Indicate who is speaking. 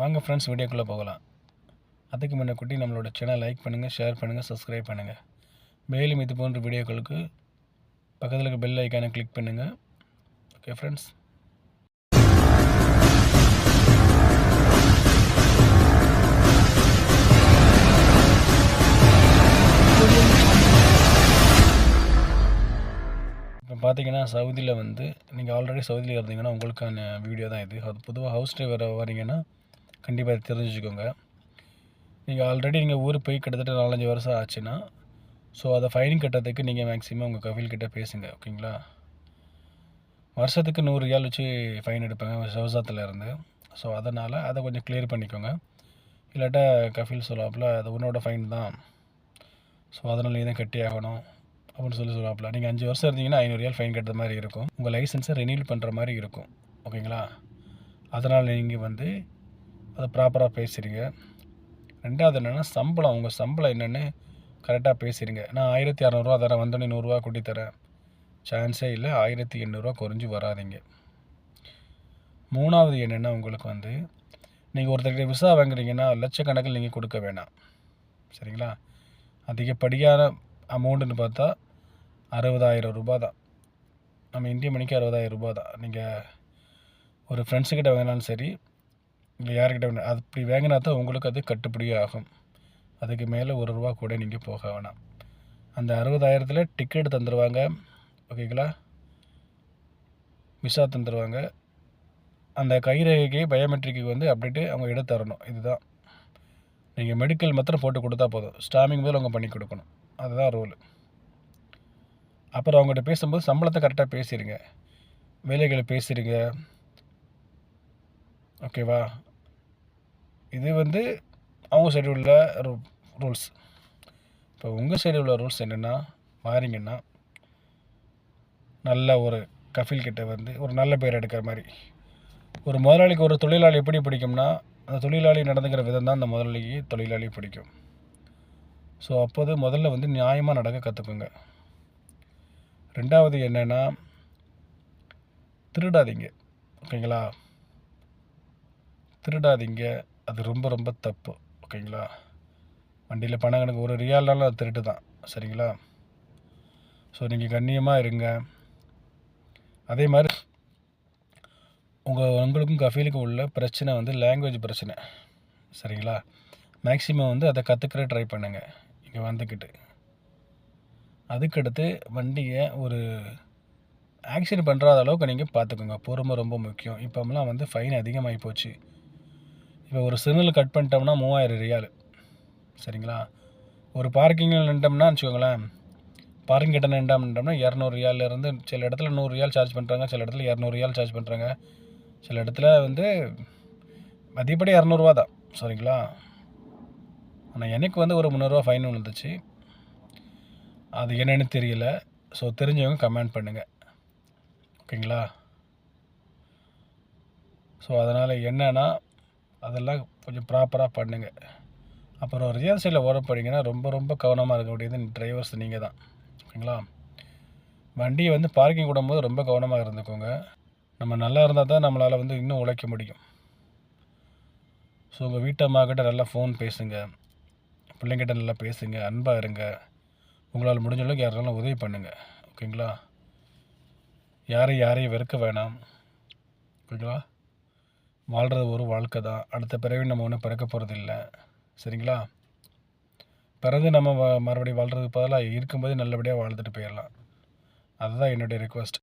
Speaker 1: வாங்க ஃப்ரெண்ட்ஸ் வீடியோக்குள்ளே போகலாம். அதுக்கு முன்ன குட்டி நம்மளோட சேனல் லைக் பண்ணுங்கள் ஷேர் பண்ணுங்கள் சப்ஸ்கிரைப் பண்ணுங்கள் மேலும் இது போன்ற வீடியோக்களுக்கு பக்கத்தில் இருக்க பெல் ஐக்கானை கிளிக் பண்ணுங்கள் ஓகே ஃப்ரெண்ட்ஸ் இப்போ பார்த்தீங்கன்னா சவுதியில் வந்து நீங்கள் ஆல்ரெடி சவுதியில் இருந்தீங்கன்னா உங்களுக்கான வீடியோ தான் இது. அது பொதுவாக ஹவுஸ் டிரைவர் வரீங்கன்னா கண்டிப்பாக இதை தெரிஞ்சுக்கோங்க. நீங்கள் ஆல்ரெடி நீங்கள் ஊர் போய் கிட்டத்தட்ட நாலஞ்சு வருஷம் ஆச்சுன்னா ஸோ அதை ஃபைன் கட்டுறதுக்கு நீங்கள் மேக்ஸிமம் உங்கள் கஃபில்கிட்ட பேசுங்க ஓகேங்களா? வருஷத்துக்கு நூறு ரியால் வச்சு ஃபைன் எடுப்பாங்க சவுசாத்தில் இருந்து. ஸோ அதனால் அதை கொஞ்சம் கிளியர் பண்ணிக்கோங்க. இல்லாட்டா கஃபில் சொல்லாப்புல அது உன்னோட ஃபைன் தான். ஸோ அதனால் நீ தான் கட்டி ஆகணும் அப்படின்னு சொல்லி சொல்லுவாப்புல. நீங்கள் அஞ்சு வருஷம் இருந்தீங்கன்னா ஐநூறு ரியால் ஃபைன் கட்டுற மாதிரி இருக்கும். உங்கள் லைசன்ஸை ரெனியூல் பண்ணுற மாதிரி இருக்கும் ஓகேங்களா? அதனால் நீங்கள் வந்து அதை ப்ராப்பராக பேசுகிறீங்க ரெண்டாவது என்னென்னா சம்பளம் உங்கள் சம்பளம் என்னென்னு கரெக்டாக பேசுகிறீங்க நான் ஆயிரத்தி அறநூறுவா தரேன் வந்தோடனே நூறுரூவா கூட்டி தரேன். சான்ஸே இல்லை ஆயிரத்தி எண்ணூறுரூவா குறைஞ்சி வராதிங்க. மூணாவது என்னென்னா உங்களுக்கு வந்து நீங்கள் ஒருத்தர்கிட்ட விசா வாங்குறீங்கன்னா லட்சக்கணக்கில் நீங்கள் கொடுக்க வேணாம். சரிங்களா? அதிகப்படியான அமௌண்ட்டுன்னு பார்த்தா அறுபதாயிரம் ரூபாய் தான். நம்ம இந்திய மணிக்கு அறுபதாயிரம் ரூபாய் தான். நீங்கள் ஒரு ஃப்ரெண்ட்ஸுக்கிட்ட வாங்கினாலும் சரி இல்லை யார்கிட்ட அது அப்படி வாங்கினா தான் உங்களுக்கு அது கட்டுப்படியே ஆகும். அதுக்கு மேலே ஒரு ரூபா கூட நீங்கள் போக வேணாம். அந்த அறுபதாயிரத்தில் டிக்கெட் தந்துடுவாங்க ஓகேங்களா விசா தந்துடுவாங்க அந்த கைரேகைக்கு பயோமெட்ரிக்கு வந்து அப்டேட்டு அவங்க எடுத்து தரணும் இதுதான். நீங்கள் மெடிக்கல் மாத்திரம் போட்டு கொடுத்தா போதும். ஸ்டாமிங் போது அவங்க பண்ணி கொடுக்கணும். அதுதான் ரூல் அப்புறம் அவங்ககிட்ட பேசும்போது சம்பளத்தை கரெக்டாக பேசிடுங்க வேலைகளை பேசிடுங்க ஓகேவா இது வந்து அவங்க சைடு உள்ள ரூ ரூல்ஸ் இப்போ உங்கள் சைடு உள்ள ரூல்ஸ் என்னென்னா மாறிங்கன்னா நல்ல ஒரு கஃபில் கிட்ட வந்து ஒரு நல்ல பேர் எடுக்கிற மாதிரி. ஒரு முதலாளிக்கு ஒரு தொழிலாளி எப்படி பிடிக்கும்னா அந்த தொழிலாளி நடந்துக்கிற விதம் தான் அந்த முதலாளிக்கு தொழிலாளி பிடிக்கும். ஸோ அப்போது முதல்ல வந்து நியாயமாக நடக்க கற்றுக்குங்க ரெண்டாவது என்னென்னா திருடாதீங்க. ஓகேங்களா? திருடாதீங்க. அது ரொம்ப ரொம்ப தப்பு. ஓகேங்களா? வண்டியில் பணம் கணக்கு ஒரு ரியால்னாலும் அது திருட்டு தான். சரிங்களா? ஸோ நீங்கள் கண்ணியமாக இருங்க. அதே மாதிரி உங்கள் உங்களுக்கும் கஃபீலுக்கும் உள்ள பிரச்சனை வந்து லாங்குவேஜ் பிரச்சனை. சரிங்களா? மேக்ஸிமம் வந்து அதை கற்றுக்கிற ட்ரை பண்ணுங்கள் இங்கே வந்துக்கிட்டு. அதுக்கடுத்து வண்டியை ஒரு ஆக்சிடென்ட் பண்ணுறாத அளவுக்கு நீங்கள் பார்த்துக்கோங்க பொறுமை ரொம்ப முக்கியம். இப்போமெல்லாம் வந்து ஃபைன் அதிகமாகி போச்சு. இப்போ ஒரு சிக்னல் கட் பண்ணிட்டோம்னா மூவாயிரம் ரியால். சரிங்களா? ஒரு பார்க்கிங்கில் நின்றோம்னா வச்சுக்கோங்களேன் பார்க்கிங் கிட்ட நின்ட்டோம்னா இரநூறு ரியாலிருந்து சில இடத்துல நூறு ரியால் சார்ஜ் பண்ணுறாங்க சில இடத்துல இரநூறு ரியால் சார்ஜ் பண்ணுறாங்க சில இடத்துல வந்து அதிகப்படி இரநூறுவா தான் சரிங்களா? ஆனால் எனக்கு வந்து ஒரு முந்நூறுரூவா ஃபைன் விழுந்துச்சு. அது என்னென்னு தெரியல. ஸோ தெரிஞ்சவங்க கமெண்ட் பண்ணுங்கள் ஓகேங்களா? ஸோ அதனால் என்னென்னா அதெல்லாம் கொஞ்சம் ப்ராப்பராக பண்ணுங்கள் அப்புறம் ரியல் சைடில் ஓட போனீங்கன்னா ரொம்ப ரொம்ப கவனமாக இருக்க வேண்டியது டிரைவர்ஸ் நீங்கள் தான் ஓகேங்களா வண்டியை வந்து பார்க்கிங் விடும்போது ரொம்ப கவனமாக இருந்துக்கோங்க. நம்ம நல்லா இருந்தால் தான் நம்மளால் வந்து இன்னும் உழைக்க முடியும். ஸோ உங்கள் வீட்டம்மாக்கிட்ட நல்லா ஃபோன் பேசுங்க. பிள்ளைங்கிட்ட நல்லா பேசுங்க. அன்பாக இருங்க. உங்களால் முடிஞ்ச அளவுக்கு யாராலும் உதவி பண்ணுங்கள் ஓகேங்களா? யாரையும் யாரையும் வெறுக்க வேணாம். ஓகேங்களா? வாழ்கிறது ஒரு வாழ்க்கை தான். அடுத்த பிறவி நம்ம ஒன்றும் பிறக்க போகிறது இல்லை. சரிங்களா? பிறகு நம்ம மறுபடியும் வாழ்கிறதுக்கு பதிலாக இருக்கும்போது நல்லபடியாக வாழ்ந்துட்டு போயிடலாம் அதுதான் என்னுடைய ரிக்வஸ்ட்